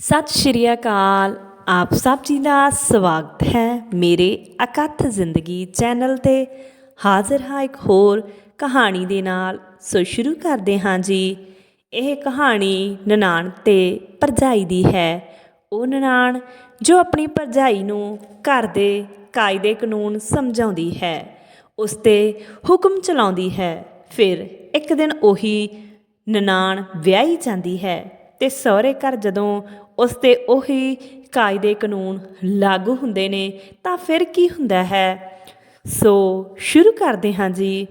ਸਤਿ ਸ਼੍ਰੀ ਅਕਾਲ। ਆਪ ਸਭ ਜੀ ਦਾ ਸਵਾਗਤ ਹੈ ਮੇਰੇ ਅਕਥ ਜ਼ਿੰਦਗੀ ਚੈਨਲ ਤੇ। ਹਾਜ਼ਰ ਹਾਂ ਇੱਕ ਹੋਰ ਕਹਾਣੀ ਦੇ ਨਾਲ। ਸੋ ਸ਼ੁਰੂ ਕਰਦੇ ਹਾਂ ਜੀ। ਇਹ ਕਹਾਣੀ ਨਨਾਣ ਤੇ ਭਰਜਾਈ ਦੀ ਹੈ। ਉਹ ਨਨਾਣ ਜੋ ਆਪਣੀ ਭਰਜਾਈ ਨੂੰ ਘਰ ਦੇ ਕਾਇਦੇ ਕਾਨੂੰਨ ਸਮਝਾਉਂਦੀ ਹੈ। ਉਸ ਤੇ ਹੁਕਮ ਚਲਾਉਂਦੀ ਹੈ। ਫਿਰ ਇੱਕ ਦਿਨ ਉਹੀ ਨਨਾਣ ਵਿਆਹੀ ਜਾਂਦੀ ਹੈ ਤੇ ਸਹੁਰੇ ਘਰ ਜਦੋਂ ਉਸ ਤੇ ਉਹੀ ਕਾਇਦੇ ਕਾਨੂੰਨ ਲਾਗੂ ਹੁੰਦੇ ਨੇ, ਤਾਂ ਫਿਰ ਕੀ ਹੁੰਦਾ ਹੈ? ਸੋ ਸ਼ੁਰੂ ਕਰਦੇ ਹਾਂ ਜੀ।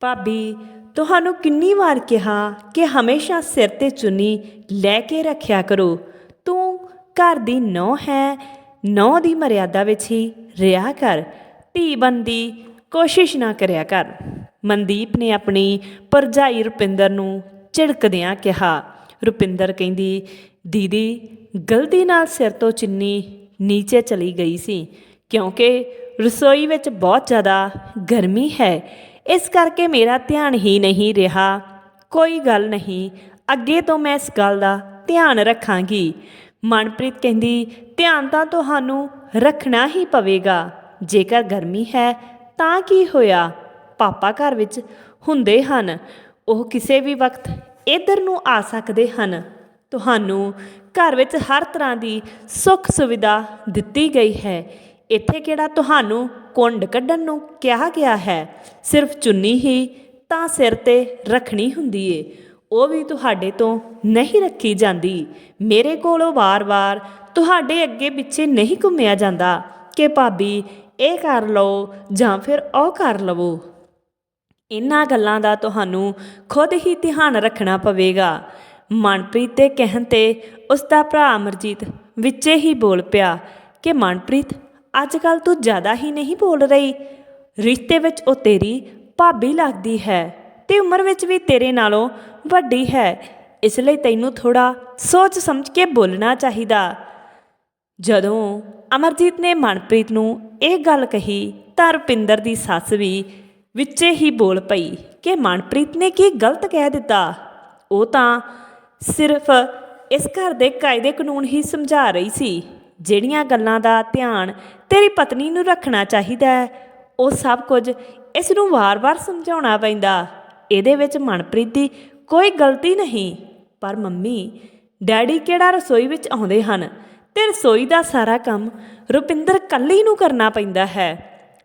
ਭਾਬੀ, ਤੁਹਾਨੂੰ ਕਿੰਨੀ ਵਾਰ ਕਿਹਾ ਕਿ ਹਮੇਸ਼ਾ ਸਿਰ ਤੇ ਚੁੰਨੀ ਲੈ ਕੇ ਰੱਖਿਆ ਕਰੋ? ਤੂੰ ਘਰ ਦੀ ਨੌ ਹੈ ਨੌ ਦੀ ਮਰਿਆਦਾ ਵਿੱਚ ਹੀ ਰਿਹਾ ਕਰ। ਧੀ ਬੰਦੀ ਕੋਸ਼ਿਸ਼ ਨਾ ਕਰਿਆ ਕਰ। ਮਨਦੀਪ ਨੇ ਆਪਣੀ ਭਰਜਾਈ ਰੁਪਿੰਦਰ ਨੂੰ ਝਿੜਕਦਿਆਂ ਕਿਹਾ। ਰੁਪਿੰਦਰ ਕਹਿੰਦੀ ਦੀਦੀ, ਗਲਤੀ ਨਾਲ ਸਿਰ ਤੋਂ ਚਿੰਨੀ ਨੀਚੇ ਚਲੀ ਗਈ ਸੀ, ਕਿਉਂਕਿ ਰਸੋਈ ਵਿੱਚ ਬਹੁਤ ਜ਼ਿਆਦਾ ਗਰਮੀ ਹੈ। ਇਸ ਕਰਕੇ ਮੇਰਾ ਧਿਆਨ ਹੀ ਨਹੀਂ ਰਿਹਾ। ਕੋਈ ਗੱਲ ਨਹੀਂ, ਅੱਗੇ ਤੋਂ ਮੈਂ ਇਸ ਗੱਲ ਦਾ ਧਿਆਨ ਰੱਖਾਂਗੀ। ਮਨਪ੍ਰੀਤ ਕਹਿੰਦੀ, ਧਿਆਨ ਤਾਂ ਤੁਹਾਨੂੰ ਰੱਖਣਾ ਹੀ ਪਵੇਗਾ। ਜੇਕਰ ਗਰਮੀ ਹੈ, ਤਾਂ ਕੀ ਹੋਇਆ? ਪਾਪਾ ਘਰ ਵਿੱਚ ਹੁੰਦੇ ਹਨ। ਉਹ ਕਿਸੇ ਵੀ ਵਕਤ ਇੱਧਰ ਨੂੰ ਆ ਸਕਦੇ ਹਨ। ਤੁਹਾਨੂੰ ਘਰ ਵਿੱਚ ਹਰ ਤਰ੍ਹਾਂ ਦੀ ਸੁੱਖ ਸੁਵਿਧਾ ਦਿੱਤੀ ਗਈ ਹੈ। ਇੱਥੇ ਕਿਹੜਾ ਤੁਹਾਨੂੰ ਕੁੰਡ ਕੱਢਣ ਨੂੰ ਕਿਹਾ ਗਿਆ ਹੈ? ਸਿਰਫ ਚੁੰਨੀ ਹੀ ਤਾਂ ਸਿਰ ਤੇ ਰੱਖਣੀ ਹੁੰਦੀ ਏ। ਉਹ ਵੀ ਤੁਹਾਡੇ ਤੋਂ ਨਹੀਂ ਰੱਖੀ ਜਾਂਦੀ। ਮੇਰੇ ਕੋਲੋਂ ਵਾਰ-ਵਾਰ ਤੁਹਾਡੇ ਅੱਗੇ ਪਿੱਛੇ ਨਹੀਂ ਘੁੰਮਿਆ ਜਾਂਦਾ। ਕਿ ਭਾਬੀ, ਇਹ ਕਰ ਲਓ ਜਾਂ ਫਿਰ ਉਹ ਕਰ ਲਵੋ। ਇਹਨਾਂ ਗੱਲਾਂ ਦਾ ਤੁਹਾਨੂੰ ਖੁਦ ਹੀ ਧਿਆਨ ਰੱਖਣਾ ਪਵੇਗਾ। ਮਨਪ੍ਰੀਤ ਦੇ ਕਹਿਣ ਤੇ ਉਸ ਦਾ ਭਰਾ ਅਮਰਜੀਤ ਵਿੱਚੇ ਹੀ ਬੋਲ ਪਿਆ ਕਿ, ਮਨਪ੍ਰੀਤ ਅੱਜ ਕੱਲ ਤੂੰ ਜ਼ਿਆਦਾ ਹੀ ਨਹੀਂ ਬੋਲ ਰਹੀ। ਰਿਸ਼ਤੇ ਵਿੱਚ ਉਹ ਤੇਰੀ ਭਾਬੀ ਲੱਗਦੀ ਹੈ ਤੇ ਉਮਰ ਵਿੱਚ ਵੀ ਤੇਰੇ ਨਾਲੋਂ ਵੱਡੀ ਹੈ। ਇਸ ਲਈ ਤੈਨੂੰ ਥੋੜਾ ਸੋਚ ਸਮਝ ਕੇ ਬੋਲਣਾ ਚਾਹੀਦਾ। ਜਦੋਂ ਅਮਰਜੀਤ ਨੇ ਮਨਪ੍ਰੀਤ ਨੂੰ ਇਹ ਗੱਲ ਕਹੀ ਤਾਂ ਰੁਪਿੰਦਰ ਦੀ ਸੱਸ ਵੀ ਵਿੱਚੇ ਹੀ ਬੋਲ ਪਈ ਕਿ, ਮਨਪ੍ਰੀਤ ਨੇ ਕੀ ਗਲਤ ਕਹਿ ਦਿੱਤਾ? ਉਹ ਤਾਂ ਸਿਰਫ ਇਸ ਘਰ ਦੇ ਕਾਇਦੇ ਕਾਨੂੰਨ ਹੀ ਸਮਝਾ ਰਹੀ ਸੀ। ਜਿਹੜੀਆਂ ਗੱਲਾਂ ਦਾ ਧਿਆਨ ਤੇਰੀ ਪਤਨੀ ਨੂੰ ਰੱਖਣਾ ਚਾਹੀਦਾ ਹੈ, ਉਹ ਸਭ ਕੁਝ ਇਸ ਨੂੰ ਵਾਰ-ਵਾਰ ਸਮਝਾਉਣਾ ਪੈਂਦਾ। ਇਹਦੇ ਵਿੱਚ ਮਨਪ੍ਰੀਤ ਦੀ ਕੋਈ ਗਲਤੀ ਨਹੀਂ, ਪਰ ਮੰਮੀ, ਡੈਡੀ ਕਿਹੜਾ ਰਸੋਈ ਵਿੱਚ ਆਉਂਦੇ ਹਨ? ਤੇ ਰਸੋਈ ਦਾ ਸਾਰਾ ਕੰਮ ਰੁਪਿੰਦਰ ਕੱਲੀ ਨੂੰ ਕਰਨਾ ਪੈਂਦਾ ਹੈ।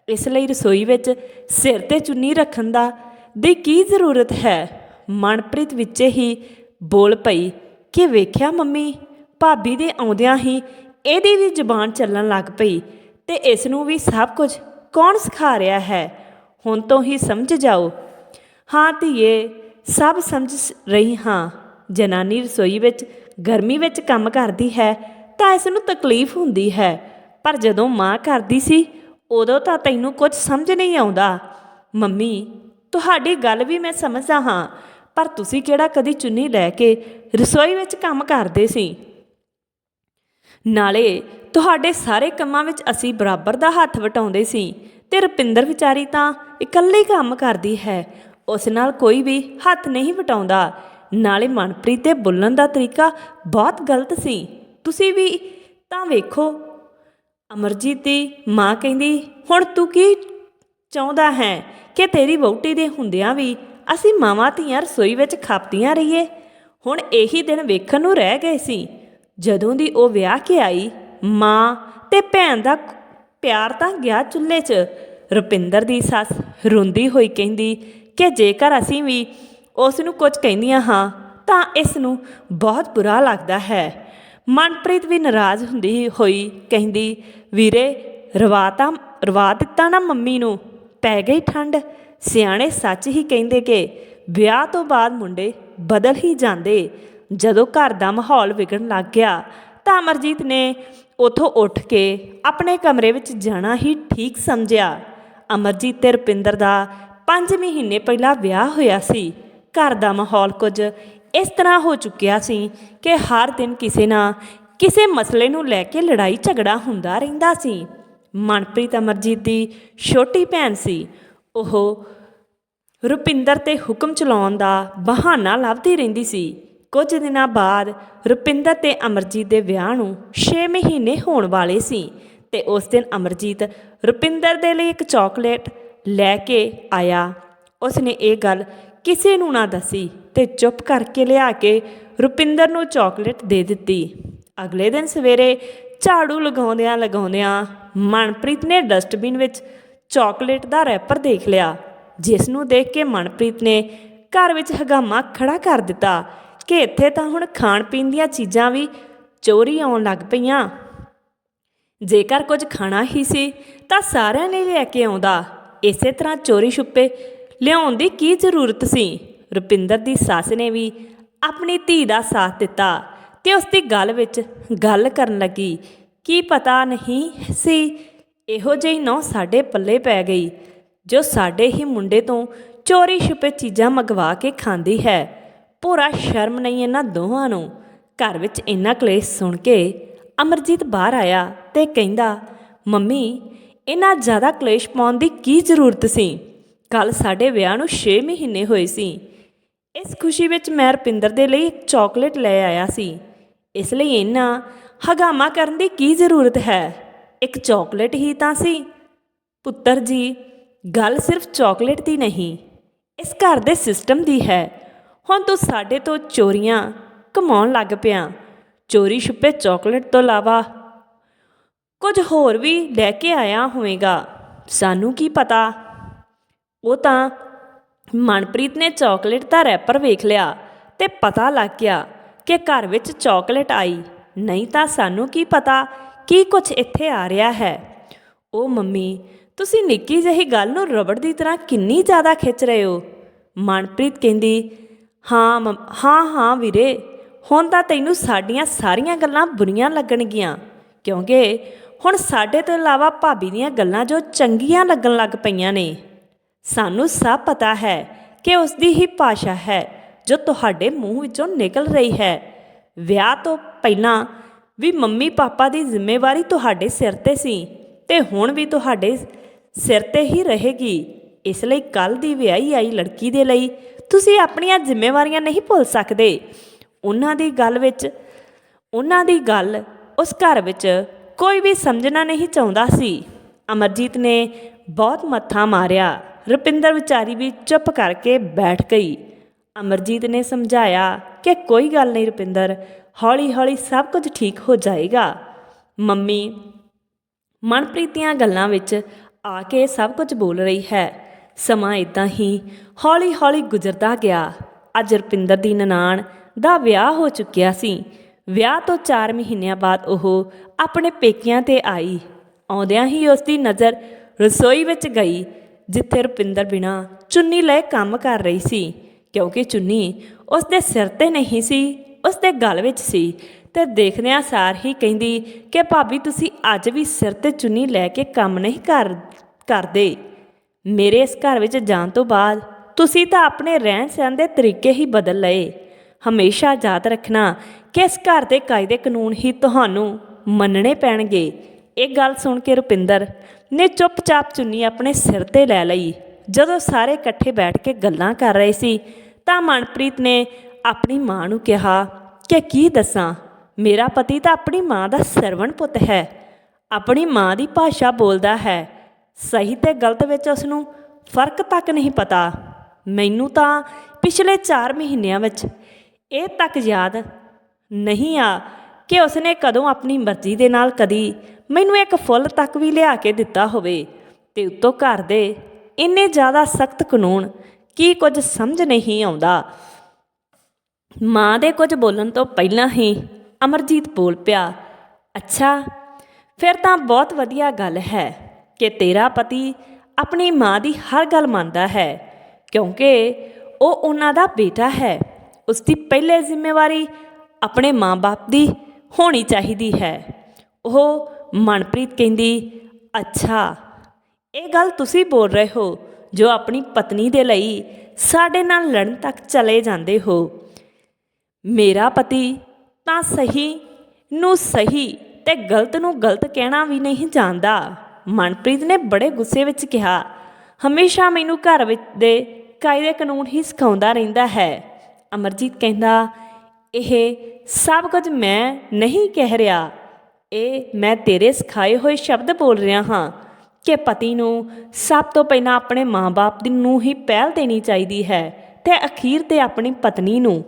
ਇਸ ਲਈ ਰਸੋਈ ਵਿੱਚ ਸਿਰ ਤੇ ਚੁੰਨੀ ਰੱਖਣ ਦਾ ਦੀ ਕੀ ਜ਼ਰੂਰਤ ਹੈ? ਮਨਪ੍ਰੀਤ ਵਿੱਚ ਹੀ ਬੋਲ ਪਈ ਕਿ ਵੇਖਿਆ ਮੰਮੀ, ਭਾਬੀ ਦੇ ਆਉਂਦਿਆਂ ਹੀ ਇਹਦੀ ਵੀ ਜ਼ੁਬਾਨ ਚੱਲਣ ਲੱਗ ਪਈ ਤੇ ਇਸ ਨੂੰ ਵੀ ਸਭ ਕੁਝ ਕੌਣ ਸਿਖਾ ਰਿਹਾ ਹੈ? ਹੁਣ ਤੋਂ ਹੀ ਸਮਝ ਜਾਓ। ਹਾਂ ਧੀਏ, ਸਭ ਸਮਝ ਰਹੀ ਹਾਂ। ਜਨਾਨੀ ਰਸੋਈ ਵਿੱਚ, ਗਰਮੀ ਵਿੱਚ ਕੰਮ ਕਰਦੀ ਹੈ ਤਾਂ ਇਸ ਨੂੰ ਤਕਲੀਫ ਹੁੰਦੀ ਹੈ। ਪਰ ਜਦੋਂ ਮਾਂ ਕਰਦੀ ਸੀ, ਉਦੋਂ ਤਾਂ ਤੈਨੂੰ ਕੁਝ ਸਮਝ ਨਹੀਂ ਆਉਂਦਾ। ਮੰਮੀ, ਤੁਹਾਡੀ ਗੱਲ ਵੀ ਮੈਂ ਸਮਝਦਾ ਹਾਂ। ਪਰ ਤੁਸੀਂ ਕਿਹੜਾ ਕਦੀ ਚੁੰਨੀ ਲੈ ਕੇ ਰਸੋਈ ਵਿੱਚ ਕੰਮ ਕਰਦੇ ਸੀ? ਨਾਲੇ ਤੁਹਾਡੇ ਸਾਰੇ ਕੰਮਾਂ ਵਿੱਚ ਅਸੀਂ ਬਰਾਬਰ ਦਾ ਹੱਥ ਵਟਾਉਂਦੇ ਸੀ ਤੇ ਰੁਪਿੰਦਰ ਵਿਚਾਰੀ ਤਾਂ ਇਕੱਲੀ ਕੰਮ ਕਰਦੀ ਹੈ, ਉਸ ਨਾਲ ਕੋਈ ਵੀ ਹੱਥ ਨਹੀਂ ਵਟਾਉਂਦਾ। ਨਾਲੇ ਮਨਪ੍ਰੀਤ ਦੇ ਬੋਲਣ ਦਾ ਤਰੀਕਾ ਬਹੁਤ ਗਲਤ ਸੀ। ਤੁਸੀਂ ਵੀ ਤਾਂ ਵੇਖੋ, ਅਮਰਜੀਤ ਦੀ ਮਾਂ ਕਹਿੰਦੀ, ਹੁਣ ਤੂੰ ਕੀ ਚਾਹੁੰਦਾ ਹੈ? ਕਿ ਤੇਰੀ ਵਹੁਟੀ ਦੇ ਹੁੰਦਿਆਂ ਵੀ ਅਸੀਂ ਮਾਵਾਂ ਧੀਆਂ ਰਸੋਈ ਵਿੱਚ ਖਾਪਤੀਆਂ ਰਹੀਏ। ਹੁਣ ਇਹੀ ਦਿਨ ਵੇਖਣ ਨੂੰ ਰਹਿ ਗਏ ਸੀ, ਜਦੋਂ ਦੀ ਉਹ ਵਿਆਹ ਕੇ ਆਈ, ਮਾਂ ਤੇ ਭੈਣ ਦਾ ਪਿਆਰ ਤਾਂ ਗਿਆ ਚੁੱਲ੍ਹੇ 'ਚ। ਰੁਪਿੰਦਰ ਦੀ ਸੱਸ ਰੋਂਦੀ ਹੋਈ ਕਹਿੰਦੀ ਕਿ ਜੇਕਰ ਅਸੀਂ ਵੀ ਉਸ ਨੂੰ ਕੁਝ ਕਹਿੰਦੀਆਂ ਹਾਂ, ਤਾਂ ਇਸ ਨੂੰ ਬਹੁਤ ਬੁਰਾ ਲੱਗਦਾ ਹੈ। ਮਨਪ੍ਰੀਤ ਵੀ ਨਾਰਾਜ਼ ਹੁੰਦੀ ਹੋਈ ਕਹਿੰਦੀ, ਵੀਰੇ, ਰਵਾ ਤਾਂ, ਰਵਾ ਦਿੱਤਾ ਨਾ ਮੰਮੀ ਨੂੰ, ਪੈ ਗਈ ਠੰਡ। ਸਿਆਣੇ ਸੱਚ ਹੀ ਕਹਿੰਦੇ ਕਿ ਵਿਆਹ ਤੋਂ ਬਾਅਦ ਮੁੰਡੇ ਬਦਲ ਹੀ ਜਾਂਦੇ। ਜਦੋਂ ਘਰ ਦਾ ਮਾਹੌਲ ਵਿਗੜਨ ਲੱਗ ਗਿਆ, ਤਾਂ ਅਮਰਜੀਤ ਨੇ ਉਥੋਂ ਉੱਠ ਕੇ ਆਪਣੇ ਕਮਰੇ ਵਿੱਚ ਜਾਣਾ ਹੀ ਠੀਕ ਸਮਝਿਆ। ਅਮਰਜੀਤ ਤੇ ਰੁਪਿੰਦਰ ਦਾ 5 ਮਹੀਨੇ ਪਹਿਲਾਂ ਵਿਆਹ ਹੋਇਆ ਸੀ। ਘਰ ਦਾ ਮਾਹੌਲ ਕੁਝ ਇਸ ਤਰ੍ਹਾਂ ਹੋ ਚੁੱਕਿਆ ਸੀ ਕਿ ਹਰ ਦਿਨ ਕਿਸੇ ਨਾ ਕਿਸੇ ਮਸਲੇ ਨੂੰ ਲੈ ਕੇ ਲੜਾਈ ਝਗੜਾ ਹੁੰਦਾ ਰਹਿੰਦਾ ਸੀ। ਮਨਪ੍ਰੀਤ ਅਮਰਜੀਤ ਦੀ ਛੋਟੀ ਭੈਣ ਸੀ। ਉਹ ਰੁਪਿੰਦਰ ਤੇ ਹੁਕਮ ਚਲਾਉਣ ਦਾ ਬਹਾਨਾ ਲੱਭਦੀ ਰਹਿੰਦੀ ਸੀ। ਕੁਝ ਦਿਨਾਂ ਬਾਅਦ ਰੁਪਿੰਦਰ ਤੇ ਅਮਰਜੀਤ ਦੇ ਵਿਆਹ ਨੂੰ 6 ਮਹੀਨੇ ਹੋਣ ਵਾਲੇ ਸੀ ਤੇ ਉਸ ਦਿਨ ਅਮਰਜੀਤ ਰੁਪਿੰਦਰ ਦੇ ਲਈ ਇੱਕ ਚਾਕਲੇਟ ਲੈ ਕੇ ਆਇਆ। ਉਸਨੇ ਇਹ ਗੱਲ ਕਿਸੇ ਨੂੰ ਨਾ ਦੱਸੀ ਤੇ ਚੁੱਪ ਕਰਕੇ ਲਿਆ ਕੇ ਰੁਪਿੰਦਰ ਨੂੰ ਚਾਕਲੇਟ ਦੇ ਦਿੱਤੀ। ਅਗਲੇ ਦਿਨ ਸਵੇਰੇ ਝਾੜੂ ਲਗਾਉਂਦਿਆਂ ਲਗਾਉਂਦਿਆਂ ਮਨਪ੍ਰੀਤ ਨੇ ਡਸਟਬਿਨ ਵਿੱਚ ਚਾਕਲੇਟ ਦਾ ਰੈਪਰ ਦੇਖ ਲਿਆ ਜਿਸ ਨੂੰ ਦੇਖ ਕੇ ਮਨਪ੍ਰੀਤ ਨੇ ਘਰ ਵਿੱਚ ਹਗਾਮਾ ਖੜਾ ਕਰ ਦਿੱਤਾ ਕਿ ਇੱਥੇ ਤਾਂ ਹੁਣ ਖਾਣ ਪੀਣ ਦੀਆਂ ਚੀਜ਼ਾਂ ਵੀ ਚੋਰੀ ਆਉਣ ਲੱਗ ਪਈਆਂ। ਜੇਕਰ ਕੁਝ ਖਾਣਾ ਹੀ ਸੀ ਤਾਂ ਸਾਰਿਆਂ ਨੇ ਲੈ ਕੇ ਆਉਂਦਾ। ਇਸੇ ਤਰ੍ਹਾਂ ਚੋਰੀ ਛੁੱਪੇ ਲਿਆਉਣ ਦੀ ਕੀ ਜ਼ਰੂਰਤ ਸੀ? ਰੁਪਿੰਦਰ ਦੀ ਸੱਸ ਨੇ ਵੀ ਆਪਣੀ ਧੀ ਦਾ ਸਾਥ ਦਿੱਤਾ ਤੇ ਉਸ ਦੀ ਗੱਲ ਵਿੱਚ ਗੱਲ ਕਰਨ ਲੱਗੀ। ਕੀ ਪਤਾ ਨਹੀਂ ਸੀ ਇਹੋ ਜਿਹੀ ਨੌ ਸਾਡੇ ਪੱਲੇ ਪੈ ਗਈ, ਜੋ ਸਾਡੇ ਹੀ ਮੁੰਡੇ ਤੋਂ ਚੋਰੀ ਛੁਪੇ ਚੀਜ਼ਾਂ ਮੰਗਵਾ ਕੇ ਖਾਂਦੀ ਹੈ। ਪੂਰਾ ਸ਼ਰਮ ਨਹੀਂ ਇਹਨਾਂ ਦੋਹਾਂ ਨੂੰ। ਘਰ ਵਿੱਚ ਇੰਨਾ ਕਲੇਸ਼ ਸੁਣ ਕੇ ਅਮਰਜੀਤ ਬਾਹਰ ਆਇਆ ਤੇ ਕਹਿੰਦਾ, ਮੰਮੀ ਇੰਨਾ ਜ਼ਿਆਦਾ ਕਲੇਸ਼ ਪਾਉਣ ਦੀ ਕੀ ਜ਼ਰੂਰਤ ਸੀ? ਕੱਲ ਸਾਡੇ ਵਿਆਹ ਨੂੰ 6 ਮਹੀਨੇ ਹੋਏ ਸੀ। ਇਸ ਖੁਸ਼ੀ ਵਿੱਚ ਮੈਂ ਰਪਿੰਦਰ ਦੇ ਲਈ ਇੱਕ ਚਾਕਲੇਟ ਲੈ ਆਇਆ ਸੀ। ਇਸ ਲਈ ਇਹਨਾਂ ਹਗਾਮਾ ਕਰਨ ਦੀ ਕੀ ਜ਼ਰੂਰਤ ਹੈ? ਇੱਕ ਚਾਕਲੇਟ ਹੀ ਤਾਂ ਸੀ। ਪੁੱਤਰ ਜੀ, ਗੱਲ ਸਿਰਫ ਚਾਕਲੇਟ ਦੀ ਨਹੀਂ, ਇਸ ਘਰ ਦੇ ਸਿਸਟਮ ਦੀ ਹੈ। ਹੁਣ ਤੂੰ ਸਾਡੇ ਤੋਂ ਚੋਰੀਆਂ ਕਮਾਉਣ ਲੱਗ ਪਿਆ। ਚੋਰੀ ਛੁਪੇ ਚਾਕਲੇਟ ਤੋਂ ਇਲਾਵਾ ਕੁਝ ਹੋਰ ਵੀ ਲੈ ਕੇ ਆਇਆ ਹੋਵੇਗਾ। ਸਾਨੂੰ ਕੀ ਪਤਾ? ਉਹ ਤਾਂ ਮਨਪ੍ਰੀਤ ਨੇ ਚਾਕਲੇਟ ਦਾ ਰੈਪਰ ਵੇਖ ਲਿਆ ਤੇ ਪਤਾ ਲੱਗ ਗਿਆ ਕਿ ਘਰ ਵਿੱਚ ਚਾਕਲੇਟ ਆਈ। ਨਹੀਂ ਤਾਂ ਸਾਨੂੰ ਕੀ ਪਤਾ ਕੀ ਕੁਝ ਇੱਥੇ ਆ ਰਿਹਾ ਹੈ? ਉਹ ਮੰਮੀ, ਤੁਸੀਂ ਨਿੱਕੀ ਜਿਹੀ ਗੱਲ ਨੂੰ ਰਬੜ ਦੀ ਤਰ੍ਹਾਂ ਕਿੰਨੀ ਜ਼ਿਆਦਾ ਖਿੱਚ ਰਹੇ ਹੋ? ਮਨਪ੍ਰੀਤ ਕਹਿੰਦੀ, ਹਾਂ ਮੰਮ- ਹਾਂ ਹਾਂ ਵੀਰੇ, ਹੁਣ ਤਾਂ ਤੈਨੂੰ ਸਾਡੀਆਂ ਸਾਰੀਆਂ ਗੱਲਾਂ ਬੁਰੀਆਂ ਲੱਗਣਗੀਆਂ, ਕਿਉਂਕਿ ਹੁਣ ਸਾਡੇ ਤੋਂ ਇਲਾਵਾ ਭਾਬੀ ਦੀਆਂ ਗੱਲਾਂ ਜੋ ਚੰਗੀਆਂ ਲੱਗਣ ਲੱਗ ਪਈਆਂ ਨੇ। ਸਾਨੂੰ ਸਭ ਪਤਾ ਹੈ ਕਿ ਉਸ ਦੀ ਹੀ ਭਾਸ਼ਾ ਹੈ ਜੋ ਤੁਹਾਡੇ ਮੂੰਹ ਵਿੱਚੋਂ ਨਿਕਲ ਰਹੀ ਹੈ। ਵਿਆਹ ਤੋਂ ਪਹਿਲਾਂ ਵੀ ਮੰਮੀ ਪਾਪਾ ਦੀ ਜ਼ਿੰਮੇਵਾਰੀ ਤੁਹਾਡੇ ਸਿਰ ਤੇ ਸੀ ਤੇ ਹੁਣ ਵੀ ਤੁਹਾਡੇ ਸਿਰ ਤੇ ਹੀ ਰਹੇਗੀ। ਇਸ ਲਈ ਕੱਲ ਦੀ ਵਿਆਹੀ ਆਈ ਲੜਕੀ ਦੇ ਲਈ ਤੁਸੀਂ ਆਪਣੀਆਂ ਜ਼ਿੰਮੇਵਾਰੀਆਂ ਨਹੀਂ ਭੁੱਲ ਸਕਦੇ। ਉਹਨਾਂ ਦੀ ਗੱਲ ਵਿੱਚ, ਉਹਨਾਂ ਦੀ ਗੱਲ ਉਸ ਘਰ ਵਿੱਚ ਕੋਈ ਵੀ ਸਮਝਣਾ ਨਹੀਂ ਚਾਹੁੰਦਾ ਸੀ। ਅਮਰਜੀਤ ਨੇ ਬਹੁਤ ਮੱਥਾ ਮਾਰਿਆ। ਰੁਪਿੰਦਰ ਵਿਚਾਰੀ ਵੀ ਚੁੱਪ ਕਰਕੇ ਬੈਠ ਗਈ। ਅਮਰਜੀਤ ਨੇ ਸਮਝਾਇਆ ਕਿ ਕੋਈ ਗੱਲ ਨਹੀਂ ਰੁਪਿੰਦਰ ਹੌਲੀ-ਹੌਲੀ ਸਭ ਕੁਝ ਠੀਕ ਹੋ ਜਾਏਗਾ। ਮੰਮੀ, ਮਨਪ੍ਰੀਤ ਦੀਆਂ ਗੱਲਾਂ ਵਿੱਚ ਆ ਕੇ ਸਭ ਕੁਝ ਬੋਲ ਰਹੀ ਹੈ। ਸਮਾਂ ਇਦਾਂ ਹੀ ਹੌਲੀ-ਹੌਲੀ ਗੁਜ਼ਰਦਾ ਗਿਆ। ਅੱਜ ਰੁਪਿੰਦਰ ਦੀ ਨਨਾਣ ਦਾ ਵਿਆਹ ਹੋ ਚੁੱਕਿਆ ਸੀ। ਵਿਆਹ ਤੋਂ 4 ਮਹੀਨਿਆਂ ਬਾਅਦ ਉਹ ਆਪਣੇ ਪੇਕਿਆਂ ਤੇ ਆਈ। ਆਉਂਦਿਆਂ ਹੀ ਉਸ ਦੀ ਨਜ਼ਰ ਰਸੋਈ ਵਿੱਚ ਗਈ, ਜਿੱਥੇ ਰੁਪਿੰਦਰ ਬਿਨਾ ਚੁੰਨੀ ਲੈ ਕੰਮ ਕਰ ਰਹੀ ਸੀ। ਕਿਉਂਕਿ ਚੁੰਨੀ ਉਸ ਦੇ ਸਿਰ ਤੇ ਨਹੀਂ ਸੀ ਉਸ ਦੇ ਗਲ ਵਿੱਚ ਸੀ ਤੇ ਦੇਖਦਿਆਂ ਸਾਰ ਹੀ ਕਹਿੰਦੀ ਕਿ ਭਾਬੀ ਤੁਸੀਂ ਅੱਜ ਵੀ ਸਿਰ ਤੇ ਚੁੰਨੀ ਲੈ ਕੇ ਕੰਮ ਨਹੀਂ ਕਰ, ਕਰਦੇ। ਮੇਰੇ ਇਸ ਘਰ ਵਿੱਚ ਜਾਣ ਤੋਂ ਬਾਅਦ ਤੁਸੀਂ ਤਾਂ ਆਪਣੇ ਰਹਿਣ ਸਹਿਣ ਦੇ ਤਰੀਕੇ ਹੀ ਬਦਲ ਲਏ। ਹਮੇਸ਼ਾ ਯਾਦ ਰੱਖਣਾ ਕਿ ਇਸ ਘਰ ਦੇ ਕਾਇਦੇ ਕਾਨੂੰਨ ਹੀ ਤੁਹਾਨੂੰ ਮੰਨਣੇ ਪੈਣਗੇ। ਇਹ ਗੱਲ ਸੁਣ ਕੇ ਰੁਪਿੰਦਰ ਨੇ ਚੁੱਪਚਾਪ ਚੁੰਨੀ ਆਪਣੇ ਸਿਰ ਤੇ ਲੈ ਲਈ। ਜਦੋਂ ਸਾਰੇ ਇਕੱਠੇ ਬੈਠ ਕੇ ਗੱਲਾਂ ਕਰ ਰਹੇ ਸੀ ਤਾਂ ਮਨਪ੍ਰੀਤ ਨੇ ਆਪਣੀ ਮਾਂ ਨੂੰ ਕਿਹਾ ਕਿ ਕੀ ਦੱਸਾਂ? ਮੇਰਾ ਪਤੀ ਤਾਂ ਆਪਣੀ ਮਾਂ ਦਾ ਸਰਵਣ ਪੁੱਤ ਹੈ। ਆਪਣੀ ਮਾਂ ਦੀ ਭਾਸ਼ਾ ਬੋਲਦਾ ਹੈ। ਸਹੀ ਤੇ ਗਲਤ ਵਿੱਚ ਉਸ ਨੂੰ ਫ਼ਰਕ ਤੱਕ ਨਹੀਂ ਪਤਾ। ਮੈਨੂੰ ਤਾਂ ਪਿਛਲੇ 4 ਮਹੀਨਿਆਂ ਵਿੱਚ ਇਹ ਤੱਕ ਯਾਦ ਨਹੀਂ ਆ ਕਿ ਉਸਨੇ ਕਦੋਂ ਆਪਣੀ ਮਰਜ਼ੀ ਦੇ ਨਾਲ ਕਦੀ ਮੈਨੂੰ ਇੱਕ ਫੁੱਲ ਤੱਕ ਵੀ ਲਿਆ ਕੇ ਦਿੱਤਾ ਹੋਵੇ। ਤੇ ਉੱਤੋਂ ਘਰ ਦੇ ਇੰਨੇ ਜ਼ਿਆਦਾ ਸਖਤ ਕਾਨੂੰਨ ਕੀ ਕੁਝ ਸਮਝ ਨਹੀਂ ਆਉਂਦਾ। ਮਾਂ ਦੇ ਕੁਝ ਬੋਲਣ ਤੋਂ ਪਹਿਲਾਂ ਹੀ ਅਮਰਜੀਤ ਬੋਲ ਪਿਆ, ਅੱਛਾ, ਫਿਰ ਤਾਂ ਬਹੁਤ ਵਧੀਆ ਗੱਲ ਹੈ ਕਿ ਤੇਰਾ ਪਤੀ ਆਪਣੀ ਮਾਂ ਦੀ ਹਰ ਗੱਲ ਮੰਨਦਾ ਹੈ, ਕਿਉਂਕਿ ਉਹ ਉਹਨਾਂ ਦਾ ਬੇਟਾ ਹੈ। ਉਸ ਦੀ ਪਹਿਲੇ ਜ਼ਿੰਮੇਵਾਰੀ ਆਪਣੇ ਮਾਂ-ਬਾਪ ਦੀ ਹੋਣੀ ਚਾਹੀਦੀ ਹੈ। ਉਹ ਮਨਪ੍ਰੀਤ ਕਹਿੰਦੀ, ਅੱਛਾ, ਇਹ ਗੱਲ ਤੁਸੀਂ ਬੋਲ ਰਹੇ ਹੋ ਜੋ ਆਪਣੀ ਪਤਨੀ ਦੇ ਲਈ ਸਾਡੇ ਨਾਲ ਲੜਨ ਤੱਕ ਚਲੇ ਜਾਂਦੇ ਹੋ। ਮੇਰਾ ਪਤੀ, ਤਾਂ ਸਹੀ, ਨੂੰ ਸਹੀ ਤੇ ਗਲਤ ਨੂੰ ਗਲਤ ਕਹਿਣਾ ਵੀ ਨਹੀਂ ਜਾਣਦਾ ਮਨਪ੍ਰੀਤ ਨੇ ਬੜੇ ਗੁੱਸੇ ਵਿੱਚ ਕਿਹਾ, ਹਮੇਸ਼ਾ ਮੈਨੂੰ ਘਰ ਵਿੱਚ ਦੇ ਕਾਇਦੇ ਕਾਨੂੰਨ ਹੀ ਸਿਖਾਉਂਦਾ ਰਹਿੰਦਾ ਹੈ। ਅਮਰਜੀਤ ਕਹਿੰਦਾ, ਇਹ ਸਭ ਕੁਝ ਮੈਂ ਨਹੀਂ ਕਹਿ ਰਿਹਾ। ਇਹ ਮੈਂ ਤੇਰੇ ਸਿਖਾਏ ਹੋਏ ਸ਼ਬਦ ਬੋਲ ਰਿਹਾ ਹਾਂ ਕਿ ਪਤੀ ਨੂੰ ਸਭ ਤੋਂ ਪਹਿਲਾਂ ਆਪਣੇ ਮਾਂ-ਬਾਪ ਦੀ ਨੂੰ ਹੀ ਪਹਿਲ ਦੇਣੀ ਚਾਹੀਦੀ ਹੈ ਤੇ ਅਖੀਰ ਤੇ ਆਪਣੀ ਪਤਨੀ ਨੂੰ।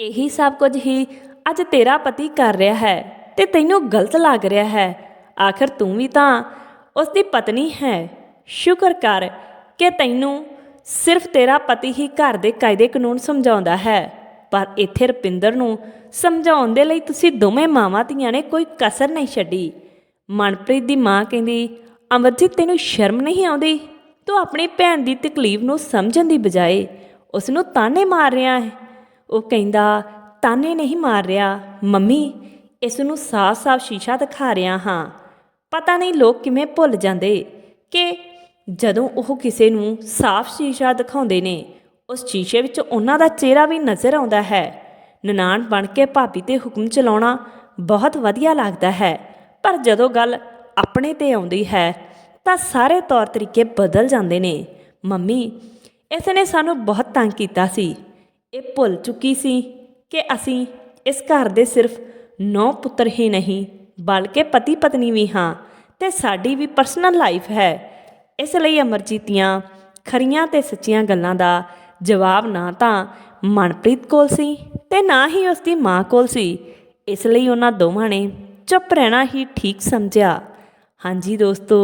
ਇਹੀ ਸਭ ਕੁਝ ਹੀ ਅੱਜ ਤੇਰਾ ਪਤੀ ਕਰ ਰਿਹਾ ਹੈ ਤੇ ਤੈਨੂੰ ਗਲਤ ਲੱਗ ਰਿਹਾ ਹੈ। ਆਖਰ ਤੂੰ ਵੀ ਤਾਂ ਉਸ ਦੀ ਪਤਨੀ ਹੈ। ਸ਼ੁਕਰ ਕਰ ਕਿ ਤੈਨੂੰ ਸਿਰਫ ਤੇਰਾ ਪਤੀ ਹੀ ਘਰ ਦੇ ਕਾਇਦੇ ਕਾਨੂੰਨ ਸਮਝਾਉਂਦਾ ਹੈ। ਪਰ ਇੱਥੇ ਰਪਿੰਦਰ ਨੂੰ ਸਮਝਾਉਣ ਦੇ ਲਈ ਤੁਸੀਂ ਦੋਵੇਂ ਮਾਵਾਂ ਧੀਆਂ ਨੇ ਕੋਈ ਕਸਰ ਨਹੀਂ ਛੱਡੀ। ਮਨਪ੍ਰੀਤ ਦੀ ਮਾਂ ਕਹਿੰਦੀ, ਅਮਰਜੀਤ, ਤੈਨੂੰ ਸ਼ਰਮ ਨਹੀਂ ਆਉਂਦੀ? ਤੂੰ ਆਪਣੀ ਭੈਣ ਦੀ ਤਕਲੀਫ ਨੂੰ ਸਮਝਣ ਦੀ ਬਜਾਏ ਉਸ ਨੂੰ ਤਾਨੇ ਮਾਰ ਰਿਹਾ ਹੈ। ਉਹ ਕਹਿੰਦਾ, ਤਾਨੇ ਨਹੀਂ ਮਾਰ ਰਿਹਾ, ਮੰਮੀ, ਇਸ ਨੂੰ ਸਾਫ਼-ਸਾਫ਼ ਸ਼ੀਸ਼ਾ ਦਿਖਾ ਰਿਹਾ ਹਾਂ। ਪਤਾ ਨਹੀਂ ਲੋਕ ਕਿਵੇਂ ਭੁੱਲ ਜਾਂਦੇ ਕਿ ਜਦੋਂ ਉਹ ਕਿਸੇ ਨੂੰ ਸਾਫ਼ ਸ਼ੀਸ਼ਾ ਦਿਖਾਉਂਦੇ ਨੇ, ਉਸ ਸ਼ੀਸ਼ੇ ਵਿੱਚ ਉਹਨਾਂ ਦਾ ਚਿਹਰਾ ਵੀ ਨਜ਼ਰ ਆਉਂਦਾ ਹੈ। ਨਨਾਣ ਬਣ ਕੇ ਭਾਬੀ ਤੇ ਹੁਕਮ ਚਲਾਉਣਾ ਬਹੁਤ ਵਧੀਆ ਲੱਗਦਾ ਹੈ, ਪਰ ਜਦੋਂ ਗੱਲ ਆਪਣੇ ਤੇ ਆਉਂਦੀ ਹੈ, ਤਾਂ ਸਾਰੇ ਤੌਰ ਤਰੀਕੇ ਬਦਲ ਜਾਂਦੇ ਨੇ। ਮੰਮੀ, ਇਸ ਨੇ ਸਾਨੂੰ ਬਹੁਤ ਤੰਗ ਕੀਤਾ ਸੀ। ਇਹ ਭੁੱਲ ਚੁੱਕੀ ਸੀ ਕਿ ਅਸੀਂ ਇਸ ਘਰ ਦੇ ਸਿਰਫ ਨੌ ਪੁੱਤਰ ਹੀ ਨਹੀਂ ਬਲਕਿ ਪਤੀ ਪਤਨੀ ਵੀ ਹਾਂ ਤੇ ਸਾਡੀ ਵੀ ਪਰਸਨਲ ਲਾਈਫ ਹੈ ਇਸ ਲਈ ਅਮਰਜੀਤੀਆਂ ਖਰੀਆਂ ਤੇ ਸੱਚੀਆਂ ਗੱਲਾਂ ਦਾ ਜਵਾਬ ਨਾ ਤਾਂ ਮਨਪ੍ਰੀਤ ਕੋਲ ਸੀ ਤੇ ਨਾ ਹੀ ਉਸ ਦੀ ਮਾਂ ਕੋਲ ਸੀ ਇਸ ਲਈ ਉਹਨਾਂ ਦੋਵਾਂ ਨੇ ਚੁੱਪ ਰਹਿਣਾ ਹੀ ਠੀਕ ਸਮਝਿਆ ਹਾਂਜੀ ਦੋਸਤੋ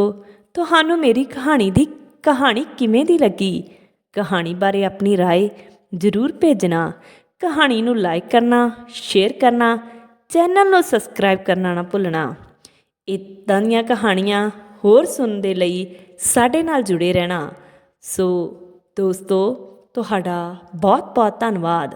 ਤੁਹਾਨੂੰ ਮੇਰੀ ਕਹਾਣੀ ਦੀ ਕਹਾਣੀ ਕਿਵੇਂ ਦੀ ਲੱਗੀ ਕਹਾਣੀ ਬਾਰੇ ਆਪਣੀ رائے ਜ਼ਰੂਰ ਭੇਜਣਾ। ਕਹਾਣੀ ਨੂੰ ਲਾਈਕ ਕਰਨਾ ਸ਼ੇਅਰ ਕਰਨਾ ਚੈਨਲ ਨੂੰ ਸਬਸਕ੍ਰਾਈਬ ਕਰਨਾ ਨਾ ਭੁੱਲਣਾ। ਇੱਦਾਂ ਦੀਆਂ ਕਹਾਣੀਆਂ ਹੋਰ ਸੁਣਨ ਦੇ ਲਈ ਸਾਡੇ ਨਾਲ ਜੁੜੇ ਰਹਿਣਾ। ਸੋ ਦੋਸਤੋ, ਤੁਹਾਡਾ ਬਹੁਤ ਬਹੁਤ ਧੰਨਵਾਦ।